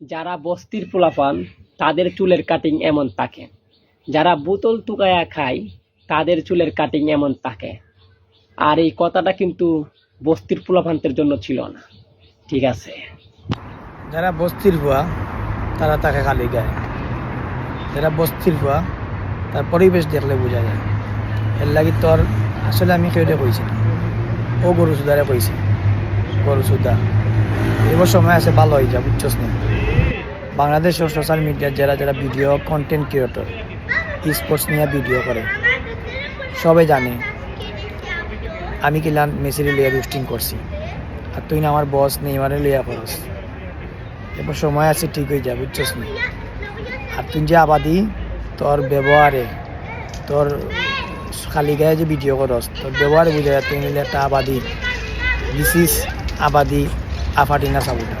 যারা বস্তির পোলাপান তাদের চুলের কাটিং এমন থাকে যারা বোতল টুকায়া খায়, তাদের চুলের কাটিং এমন থাকে আর এই কথাটা কিন্তু বস্তির পোলাপানদের জন্য ছিল না। ঠিক আছে? যারা বস্তির ভুয়া, তারা তাকে খালি গায়। যারা বস্তির ভুয়া, তার পরিবেশ দেখলে বোঝা যায়। এর লাগি তোর, আসলে আমি কেউটে কইছি ও গরু সুদারে কইছি। গরু সুদা। এবার সময় আছে, ভালো হয়ে যা, বুঝছস না। বাংলাদেশ সোশ্যাল মিডিয়ার যারা যারা ভিডিও কন্টেন্ট ক্রিয়েটর স্পোর্টস নিয়ে ভিডিও করে, সবাই জানে আমি কিলান মেসিরি লিয়া রুস্টিং করছি। আর তুই না আমার বস নেই মানে লিয়া করস। এবার সময় আছে, ঠিক হয়ে যা বুঝছস না? আর তুই যে আবাদি, তোর ব্যবহারে, তোর খালি গায়ে যে ভিডিও করস, তোর ব্যবহারে বুঝা যায় তুই একটা আবাদি দিস ইস আবাদি, আফাটিনা সাবুটা।